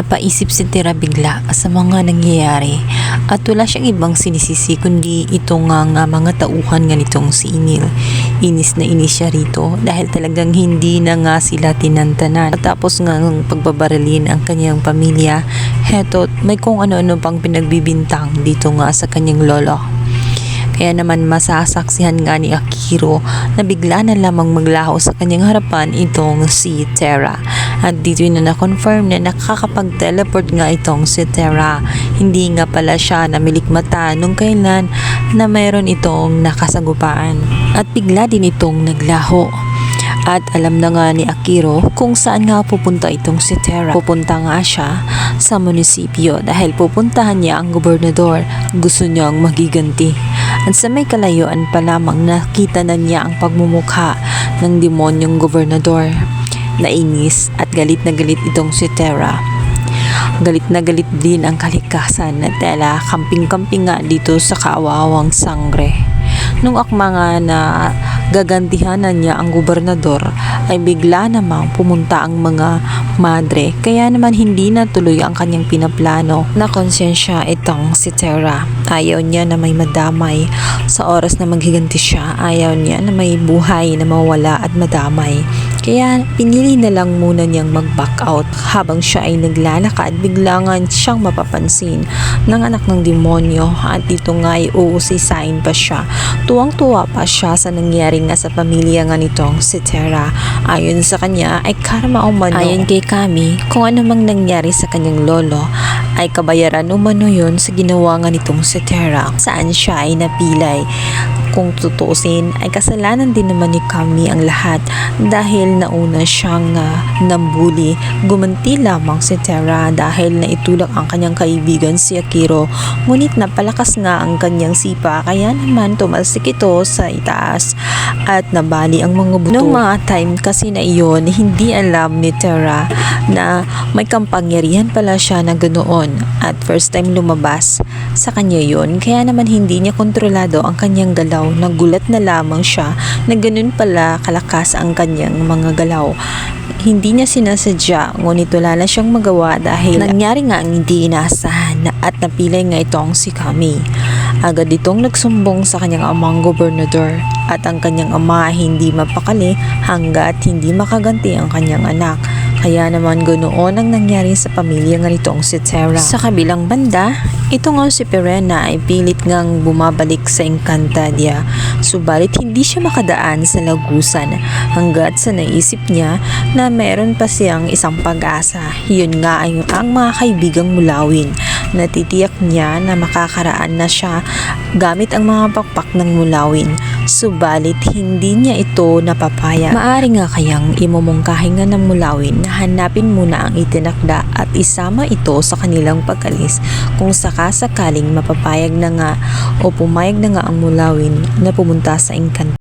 Napaisip si Tira bigla sa mga nangyayari at wala siyang ibang sinisisi kundi ito nga mga tauhan nga nitong si Inil. Inis na inis siya rito dahil talagang hindi na nga sila tinantanan. At tapos nga ng pagbabaralin ang kanyang pamilya, heto may kung ano-ano pang pinagbibintang dito nga sa kanyang lolo. Kaya naman masasaksihan nga ni Akiro na bigla na lamang maglaho sa kanyang harapan itong si Terra. At dito na na-confirm na nakakapag-teleport nga itong si Terra. Hindi nga pala siya namilikmata nung kailan na mayroon itong nakasagupaan. At bigla din itong naglaho. At alam na nga ni Akiro kung saan nga pupunta itong si Terra. Pupunta nga siya sa munisipyo dahil pupuntahan niya ang gobernador. Gusto niyang magiganti. At sa may kalayuan pa lamang nakita na niya ang pagmumukha ng demonyong gobernador. Nainis at galit na galit itong si Terra. Galit na galit din ang kalikasan na tela kamping-kamping nga dito sa kaawawang sangre. Nung akma nga na gagantihanan niya ang gobernador ay bigla namang pumunta ang mga madre kaya naman hindi natuloy ang kanyang pinaplano na konsensya itong si Terra. Ayaw niya na may madamay sa oras na maghiganti siya. Ayaw niya na may buhay na mawala at madamay. Kaya pinili na lang muna niyang mag-back out habang siya ay naglalakad biglangan siyang mapapansin ng anak ng demonyo at dito nga ay uusisain pa siya. Tuwang-tuwa pa siya sa nangyari nga sa pamilya nga nitong si Terra. Ayon sa kanya ay karma umano. Ayon kay Kami, kung ano mang nangyari sa kanyang lolo ay kabayaran umano yun sa ginawa nga nitong si Terra saan siya ay napilay. Kung tutuusin ay kasalanan din naman ni Kami ang lahat dahil nauna siyang uh, nambuli. Gumanti lamang si Terra dahil naitulak ang kanyang kaibigan si Akiro. Ngunit napalakas nga ang kanyang sipa kaya naman tumalsik ito sa itaas at nabali ang mga buto. Noong mga time kasi na iyon, hindi alam ni Terra na may kampangyarihan pala siya na ganoon at first time lumabas sa kanya yon kaya naman hindi niya kontrolado ang kanyang galaw nagulat na lamang siya na ganun pala kalakas ang kanyang mga galaw hindi niya sinasadya ngunit wala na siyang magawa dahil nangyari nga ang hindi inaasahan na- at napilay nga itong si Kami. Agad itong nagsumbong sa kanyang amang gobernador at ang kanyang ama hindi mapakali hanggat hindi makaganti ang kanyang anak. Kaya naman ganoon ang nangyari sa pamilya nga nitong si Terra. Sa kabilang banda, ito nga si Perena ay pilit ngang bumabalik sa Encantadia. Subalit hindi siya makadaan sa lagusan hanggat sa naisip niya na meron pa siyang isang pag-asa. Yun nga ay ang mga kaibigang mulawin. Natitiyak niya na makakaraan na siya gamit ang mga pakpak ng mulawin. Subalit hindi niya ito napapaya. Maari nga kayang imumungkahi nga ng mulawin na hanapin muna ang itinakda at isama ito sa kanilang pag-alis kung sakasakaling mapapayag na nga o pumayag na nga ang mulawin na pumunta sa Encantadia.